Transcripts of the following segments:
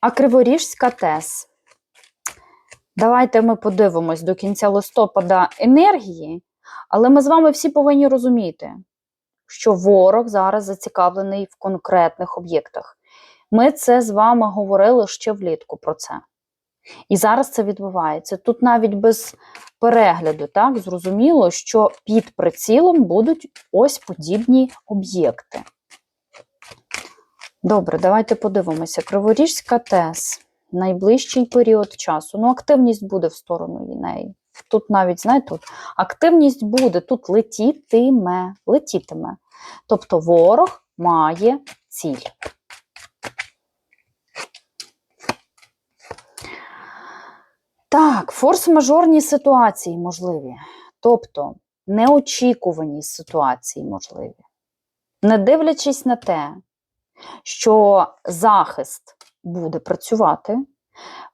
А Криворіжська ТЕС. Давайте ми подивимось до кінця листопада енергії, але ми з вами всі повинні розуміти, що ворог зараз зацікавлений в конкретних об'єктах. Ми це з вами говорили ще влітку про це. І зараз це відбувається. Тут навіть без перегляду, так, зрозуміло, що під прицілом будуть ось подібні об'єкти. Добре, давайте подивимося. Криворіжська ТЕС. Найближчий період часу. Ну, активність буде в сторону неї. Тут навіть, знаєте, тут активність буде, тут летітиме, летітиме. Тобто ворог має ціль. Так, форс-мажорні ситуації можливі. Тобто неочікувані ситуації можливі. Не дивлячись на те, що захист буде працювати,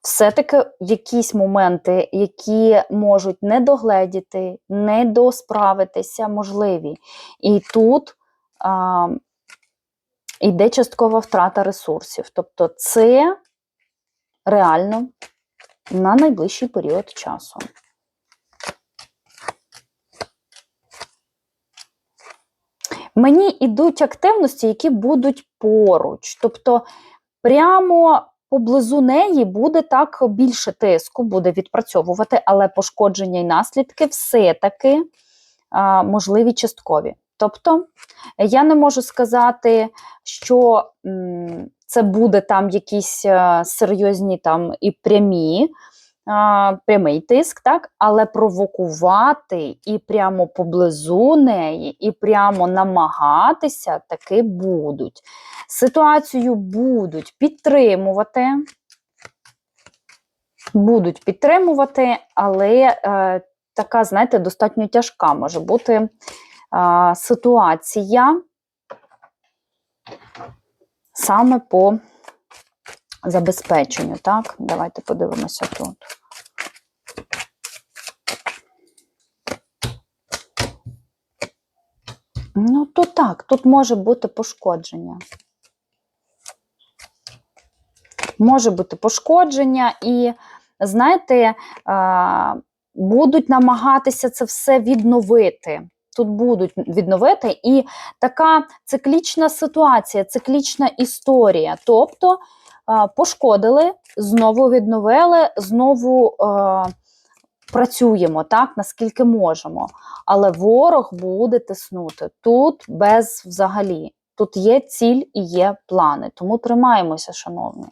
все-таки якісь моменти, які можуть не догледіти, не досправитися, можливі. І тут а, йде часткова втрата ресурсів. Тобто, це реально на найближчий період часу. Мені йдуть активності, які будуть поруч. Тобто, прямо поблизу неї буде так більше тиску, буде відпрацьовувати, але пошкодження і наслідки все-таки а, можливі часткові. Тобто, я не можу сказати, що м, це буде там якісь а, серйозні там і прямі. Прямий тиск, так, але провокувати і прямо поблизу неї, і прямо намагатися таки будуть. Ситуацію будуть підтримувати, будуть підтримувати, але е, така, знаєте, достатньо тяжка може бути е, ситуація саме по забезпеченню. Так, давайте подивимося тут. Ну, то так, тут може бути пошкодження. Може бути пошкодження, і, знаєте, будуть намагатися це все відновити. Тут будуть відновити, і така циклічна ситуація, циклічна історія. Тобто пошкодили, знову відновили, знову працюємо так, наскільки можемо. Але ворог буде тиснути тут без взагалі. Тут є ціль і є плани. Тому тримаємося, шановні.